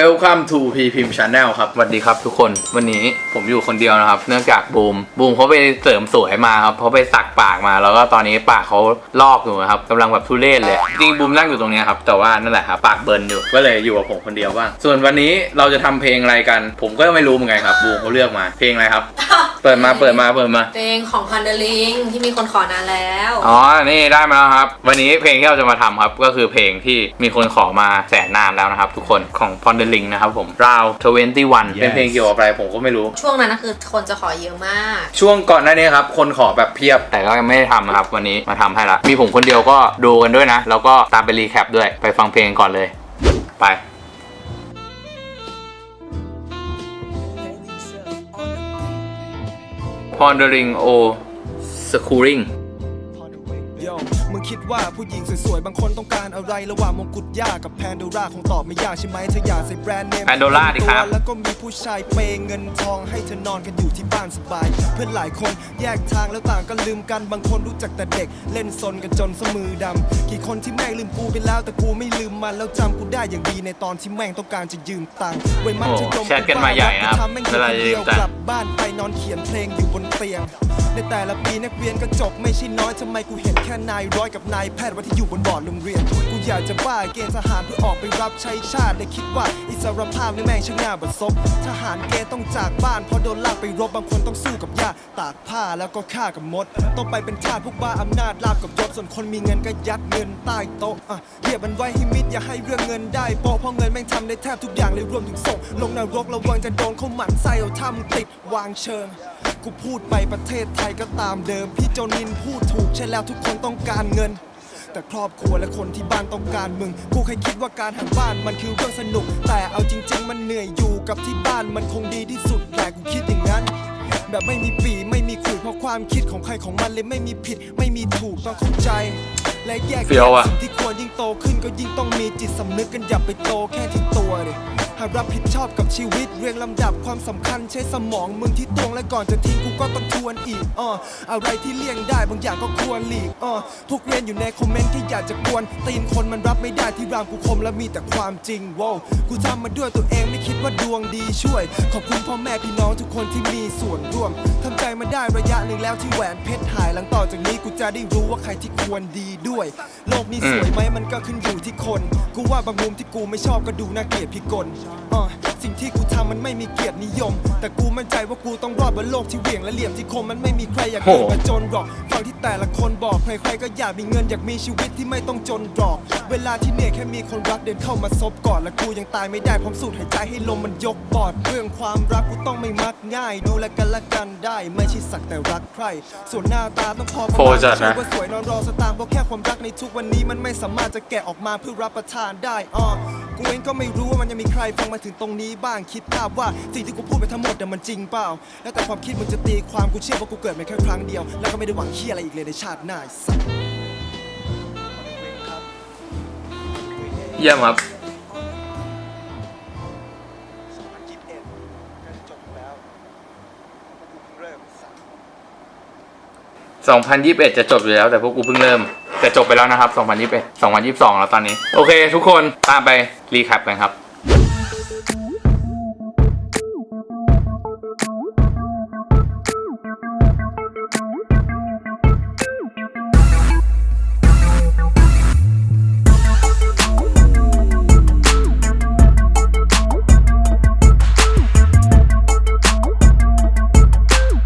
Welcome to P Pim Channel ครับสวัสดีครับทุกคนวันนี้ผมอยู่คนเดียวนะครับ เนื่องจากบูมบูมเขาไปเสริมสวยมาครับเขาไปสักปากมา แล้วก็ตอนนี้ปากเขาลอกอยู่นะครับกำลังแบบทุเรศเลยจริงบูมนั่งอยู่ตรงเนี้ยครับแต่ว่านั่นแหละครับปากเบิร์นอยู่ก็เลยอยู่กับผมคนเดียวบ้างส่วนวันนี้เราจะทำเพลงอะไรกัน ผมก็ไม่รู้เหมือนกันครับบูมเขาเลือกมาเพลงอะไรครับ เปิดมาเปิดมาเปิดมา เพลงของพันเดลิงที่มีคนขอนานแล้วอ๋อ นี่ได้มาแล้วครับ วันนี้เพลงที่เราจะมาทำครับ ก็คือเพลงที่มีคนขอมาแสนนานแล้วนะครับ ทุกคนของ p o n d e r i n g นะครับผม Round 21เป็นเพลงเกี่ยวกับอะไรผมก็ไม่รู้ ช่วงนั้นนะคือคนจะขอเยอะมาก ช่วงก่อนหน้านี้ครับ คนขอแบบเพียบ แต่ก็ยังไม่ได้ทำนะครับ วันนี้มาทำให้ละ มีผมคนเดียวก็ดูกันด้วยนะ แล้วก็ตามไปรีแคปด้วย ไปฟังเพลงก่อนเลย ไป pondering or schooling คิดว่าผู้หญิงสวยๆ บางคนต้องการอะไร ระหว่างมงกุฎย่ากับแพนโดราคงตอบไม่ยากใช่ไหมเธออยากใส่แบรนด์เนม Pandora ดิครับ แล้วก็มีผู้ชายเปย์เงินทองให้เธอนอนกันอยู่ที่บ้านสบาย เพื่อนหลายคนแยกทางแล้วต่างก็ลืมกันบางคนรู้จักแต่เด็ก เล่นซนกันจนสมือดำกี่คนที่แม่งลืมกูไปแล้วแต่กูไม่ลืมมันแล้วจำกูได้อย่างดีในตอนที่แม่งต้องการจะยืมตังค์ไว้มัธยมโอ้แชทกันมาใหญ่นะครับทำแม่งอยู่เวลาคนจะยืเดีมยวตังค์ กลับบ้านไปนอนเขียนเพลงอยู่บนเตียง ในแต่ละปีนักเรียนก็จบไม่ใช่น้อยทำไมกูเห็นแค่นายร้อยกับับนายแพทย์ว่าที่อยู่บนบอร์ดโรงเรียน กูอยากจะบ้าเกณฑ์ทหารเพื่อออกไปรับใช้ชาติเลยคิดว่าอิสรภาพนี่แม่งช่างน่าบัดซบทหารเกณฑ์ต้องจากบ้านเพราะโดนลากไปรบบางคนต้องสู้กับยาตากผ้าแล้วก็ฆ่ากับมด ต้องไปเป็นทาสพวกบ้าอำนาจลาบกับยศส่วนคนมีเงินก็ยัดเงินใต้โต๊ะอะเรียบมันไว้ให้มิดอย่าให้เรื่องเงินได้โปะเพราะเงินแม่งทำได้แทบทุกอย่างเลยรวมถึงส่งลงนรกระวังจะโดนเขาหมันไส้เอาทำติดวางเชิง กูพูดไปประเทศไทยก็ตามเดิม พี่โจนินพูดถูกใช่แล้วทุกคนต้องการเงิน แต่ครอบครัวและคนที่บ้านต้องการมึง กูเคยคิดว่าการหาบ้านมันคือเรื่องสนุก แต่เอาจริง ๆ มันเหนื่อยอยู่กับที่บ้านมันคงดีที่สุดแหละกูคิดอย่างนั้น แบบไม่มีปีไม่มีขูดเพราะความคิดของใครของมันเลยไม่มีผิด ไม่มีถูกต้องเข้าใจและแยกเฟี้ยวอะสิ่งที่ควรยิ่งโตขึ้นก็ยิ่งต้องมีจิตสำนึกกันอย่าไปโตแค่ที่ตัวดิ หากรับผิดชอบกับชีวิต เรียงลำดับความสำคัญใช้สมองมึงที่ตวงและก่อนจะทิ้งกูก็ต้องทวนอีกอ้ออะไรที่เลี่ยงได้บางอย่างก็ควรหลีกอ้อทุกเรียนอยู่ในคอมเมนต์ที่อยากจะกวน ตีนคนมันรับไม่ได้ที่รามกูคมและมีแต่ความจริงว้าวกูทำมาด้วยตัวเองไม่คิดว่าดวงดีช่วย ขอบคุณพ่อแม่พี่น้องทุกคนที่มีส่วนร่วมทำใจมาได้ระยะหนึ่งแล้วที่แหวนเพชรหายหลังต่อจากนี้กูจะได้รู้ว่าใครที่ควรดีด้วย โลกนี้สวยไหมมันก็ขึ้นอยู่ที่คน กูว่าบางมุมที่กูไม่ชอบก็ดูน่าเกลียดพิกลอะสิ่งที่กูทำมันไม่มีเกียรตินิยม แต่กูมั่นใจว่ากูต้องรอดบนโลกที่เหวี่ยงและเหลี่ยมที่คมมันไม่มีใครอยากเกิดมาจนหรอกฟังที่แต่ละคนบอกใครๆก็อยากมีเงินอยากมีชีวิตที่ไม่ต้องจนหรอก เวลาที่เหนื่อยแค่มีคนรักเดินเข้ามาซบกอดและกูยังตายไม่ได้พร้อมสูดหายใจให้ลมมันยกปอดเรื่องความรักกูต้องไม่มักง่าย ดูแลกันละกันได้ ไม่ใช่สักแต่รักใคร ส่วนหน้าตาต้องพอประโฟมาณจัดนะใช่ว่าสวยนอนรอสตางค์เพราะแค่ความรักในทุกวันนี้มันไม่สามารถจะแกะออกมาเพื่อรับประทานได้อ้อ กูเองก็ไม่รู้ว่ามันยังมีใครฟังมาถึงตรงนี้บ้างคิดภาพว่าสิ่งที่กูพูดไปทั้งหมดแต่ยมันจริงเปล่า แล้วแต่ความคิดมึงจะตีความกูเชื่อว่ากูเกิดมาแค่ครั้งเดียว แล้วก็ไม่ได้หวังเคียอะไรอีกเลยในชาติหน้าไอ้สัส เยี่ยมครับ2021 จะจบอยู่แล้วแต่พวกกูเพิ่งเริ่ม แต่จบไปแล้วนะครับ 2021 2022 แล้วตอนนี้ โอเค ทุกคนตามไปรีแคปกันครับ